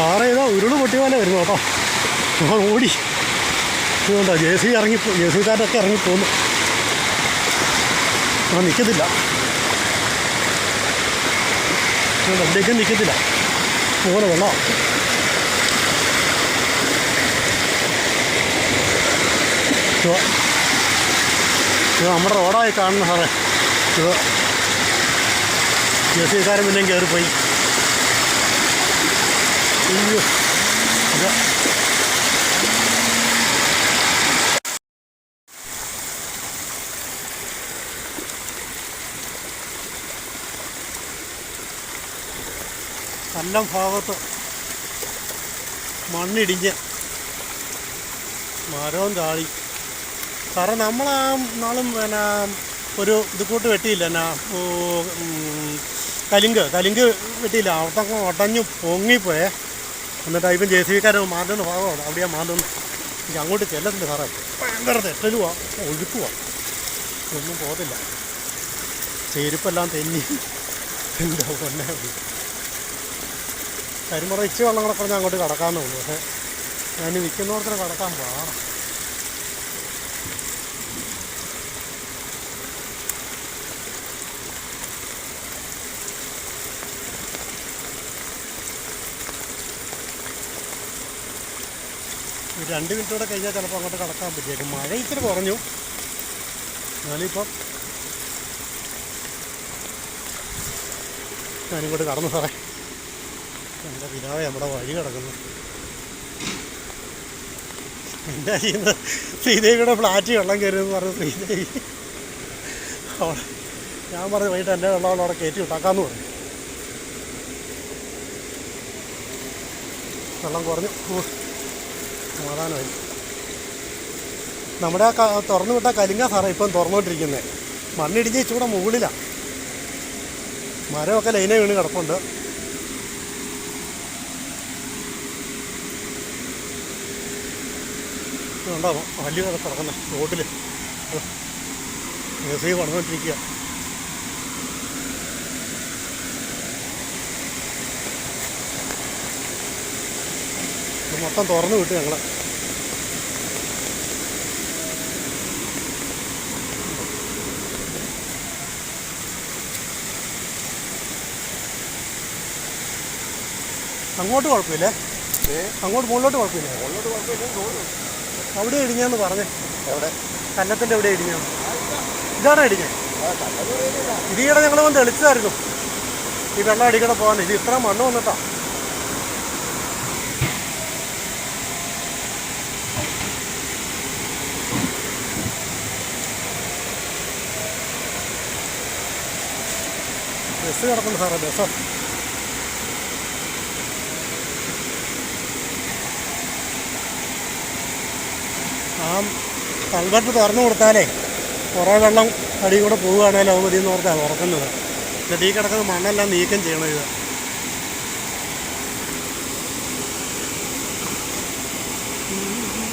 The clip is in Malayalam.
സാറേ ഇതാ ഉരുൾ പൊട്ടി പോലെ വരുന്നു കേട്ടോ. നമ്മൾ ഓടി. ഇതുകൊണ്ടോ ജെ സി ഇറങ്ങി ജെ സി കാരൊക്കെ ഇറങ്ങി പോന്നു. ആ നിൽക്കത്തില്ല വണ്ടിയൊക്കെ നിൽക്കത്തില്ല പോലെ വെള്ളം ഇത്. നമ്മുടെ റോഡായി കാണുന്ന സാറേ. ഇത് ജെ സി കാരൻ പിന്നെയും കയറിപ്പോയി ഇത് കൊല്ലം ഭാഗത്ത് മണ്ണിടിഞ്ഞ് മരവും താഴി കാരണം നമ്മൾ ആ നാളും പിന്നെ ഒരു ഇത് കൂട്ട് വെട്ടിയില്ല. എന്നാ കലിങ്ക്. കലിങ്ക് വെട്ടിയില്ല. അവിടെ ഒടഞ്ഞു പൊങ്ങിപ്പോയേ. എന്നിട്ട് ഇപ്പം ജെ സി ബിക്കാരൻ മാറ്റുന്ന ഭാഗമാണ് അവിടെയാ മാറ്റുന്നു എനിക്ക് അങ്ങോട്ട് ചെല്ലത്തില്ല സാറേ. ഭയങ്കര തെറ്റലുവാ. ഒഴുക്കുവാ. ഒന്നും പോകത്തില്ല. ചെരുപ്പെല്ലാം തെന്നി. എന്താ പൊന്നെ? കരിമുറ ഇച്ചിരി വെള്ളം കൂടെ പറഞ്ഞാൽ അങ്ങോട്ട് കടക്കാമെന്നുള്ളൂ പക്ഷേ ഞാൻ നിൽക്കുന്നവർക്കിനെ കടക്കാൻ പാടാം. രണ്ട് മിനിറ്റ് കൂടെ കഴിഞ്ഞാൽ ചിലപ്പോൾ അങ്ങോട്ട് കടക്കാൻ പറ്റിയേക്കും. മഴ ഇച്ചിരി കുറഞ്ഞു. എന്നാലിപ്പം ഞാനിങ്ങോട്ട് കടന്നു സാറേ. എന്റെ പിതാവ് നമ്മുടെ വഴി കിടക്കുന്നു. എന്താ ചെയ്യുന്നത്? ശ്രീദേവിയുടെ ഫ്ലാറ്റ് വെള്ളം കയറിയെന്ന് പറഞ്ഞു ശ്രീദേവി. അവിടെ ഞാൻ പറഞ്ഞു വൈകിട്ട് എന്റെ വെള്ളം അവിടെ കയറ്റി വിട്ടാക്കാന്ന് പറഞ്ഞു. വെള്ളം കുറഞ്ഞു. സമാധാനമായി. നമ്മുടെ ആ തുറന്നു വിട്ട കലിങ്ക സാറേ ഇപ്പം തുറന്നുകൊണ്ടിരിക്കുന്നത് മണ്ണിടിഞ്ഞ് ഇച്ചിരി മുകളിലാണ് മരമൊക്കെ ലൈനെ വീണ് കിടപ്പുണ്ട്. ഉണ്ടാവും വലിയ കിടക്കുന്ന റോഡിൽ എ സി കൊണ്ടുകൊണ്ടിരിക്കുക ഇത് മൊത്തം തുറന്നു വിട്ടു ഞങ്ങൾ അങ്ങോട്ട് കുഴപ്പമില്ലേ. അങ്ങോട്ട് മുകളിലോട്ട് കുഴപ്പമില്ലേ. അവിടെ ഇടിഞ്ഞാന്ന് പറഞ്ഞേ. എവിടെ? കല്ലത്തിന്റെ എവിടെ ഇടിഞ്ഞത് ഇതാണോ ഇടിഞ്ഞത് ഇതിയുടെ ഞങ്ങൾ വന്ന് തെളിച്ചതായിരുന്നു ഈ വെള്ളം അടിക്കണ പോകാൻ ഇത് ഇത്ര മണ്ണ് വന്നിട്ടാ. ബസ് കിടക്കുന്നു സാറേ ബസ് ആ കൽവെട്ട് തുറന്നു കൊടുത്താലേ കുറേ വെള്ളം അടി കൂടെ പോവുകയാണെങ്കിൽ അത് മതിയെന്ന് ഓർത്താണ് തുറക്കുന്നത് ചെടി കിടക്കുന്ന മണ്ണെല്ലാം നീക്കം ചെയ്യണം ഇത് Mm-hmm.